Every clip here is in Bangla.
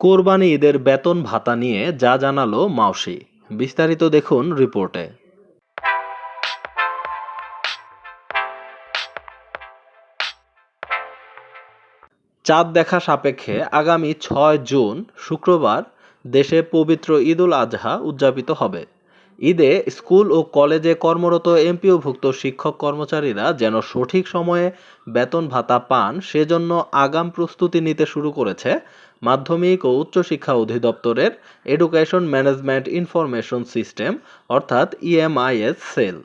কোরবানি ঈদের বেতন ভাতা নিয়ে যা জানালো মাওসি বিস্তারিত দেখুন রিপোর্টে। চাঁদ দেখা সাপেক্ষে আগামী ছয় জুন, শুক্রবার, দেশে পবিত্র ঈদুল আজহা উদযাপিত হবে। ঈদে স্কুল ও কলেজে কর্মরত এমপিওভুক্ত শিক্ষক কর্মচারীরা যেন সঠিক সময়ে বেতন ভাতা পান, সেজন্য আগাম প্রস্তুতি নিতে শুরু করেছে মাধ্যমিক ও উচ্চশিক্ষা অধিদপ্তরের এডুকেশন ম্যানেজমেন্ট ইনফরমেশন সিস্টেম অর্থাৎ ইএমআইএস সেল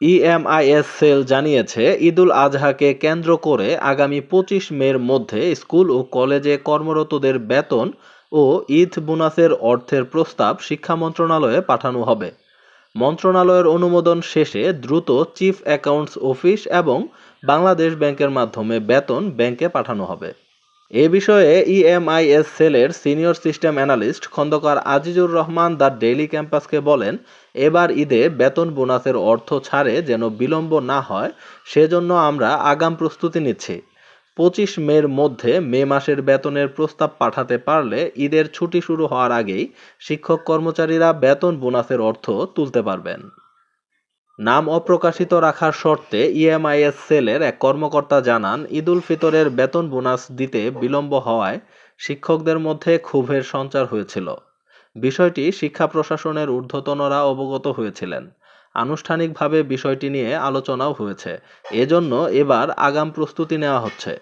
ইএমআইএস সেল জানিয়েছে, ঈদুল আজহাকে কেন্দ্র করে আগামী পঁচিশ মের মধ্যে স্কুল ও কলেজে কর্মরতদের বেতন ও ঈদ বোনাসের অর্থের প্রস্তাব শিক্ষা মন্ত্রণালয়ে পাঠানো হবে। মন্ত্রণালয়ের অনুমোদন শেষে দ্রুত চিফ অ্যাকাউন্টস অফিস এবং বাংলাদেশ ব্যাংকের মাধ্যমে বেতন ব্যাংকে পাঠানো হবে। এ বিষয়ে ইএমআইএস সেলের senior system analyst Khondakar Azizur Rahman the daily ক্যাম্পাসকে বলেন, এবার ঈদে বেতন বোনাসের অর্থ ছাড়ে যেন বিলম্ব না হয়, সেজন্য আমরা আগাম প্রস্তুতি নিচ্ছি। পঁচিশ মের মধ্যে মে মাসের বেতনের প্রস্তাব পাঠাতে পারলে ঈদের ছুটি শুরু হওয়ার আগেই শিক্ষক কর্মচারীরা বেতন বোনাসের অর্থ তুলতে পারবেন। নাম অপ্রকাশিত রাখার শর্তে ইএমআইএস সেলের এক কর্মকর্তা জানান ঈদুল ফিতরের বেতন বোনাস দিতে বিলম্ব হওয়ায় শিক্ষকদের মধ্যে ক্ষোভের সঞ্চার হয়েছিল। বিষয়টি শিক্ষা প্রশাসনের ঊর্ধ্বতনরা অবগত হয়েছিলেন। আনুষ্ঠানিকভাবে বিষয়টি নিয়ে আলোচনাও হয়েছে। এজন্য এবার আগাম প্রস্তুতি নেওয়া হচ্ছে।